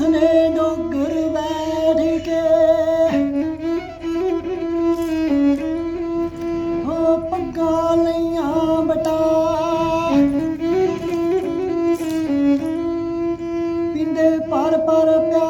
ਉਸਨੇ ਡੋਗਰ ਬੈਠ ਕੇ। ਪੱਗਾਂ ਲਈਆਂ ਬਟਾ। ਪਿੰਦੇ ਪਰ ਪਰ ਪਿਆ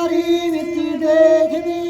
Yarim etti de gidin.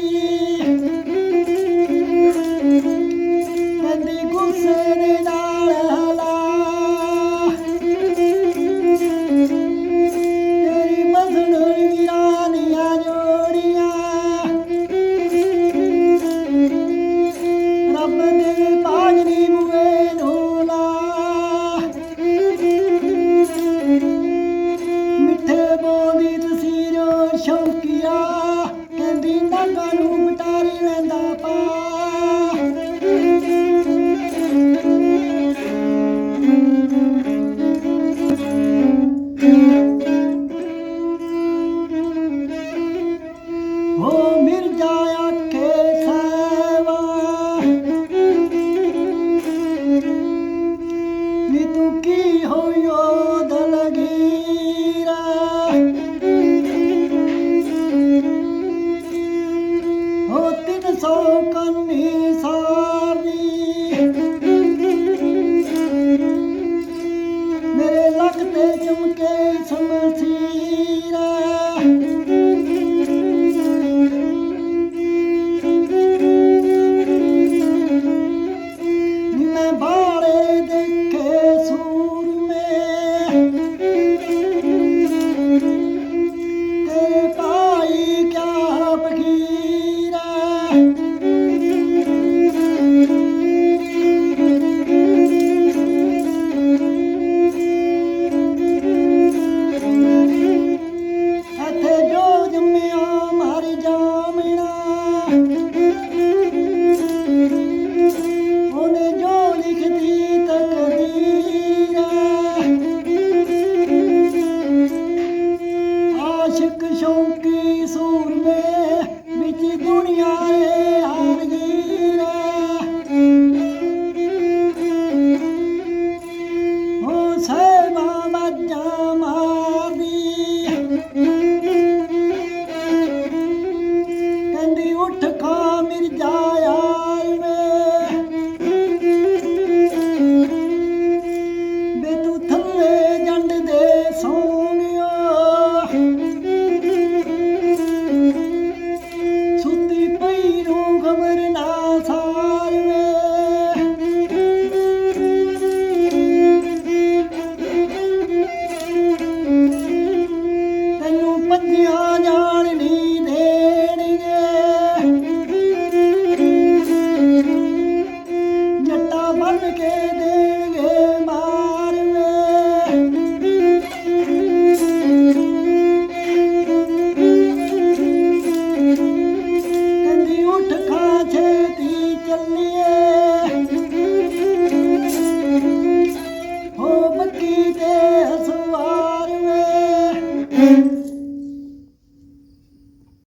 你在。Yeah.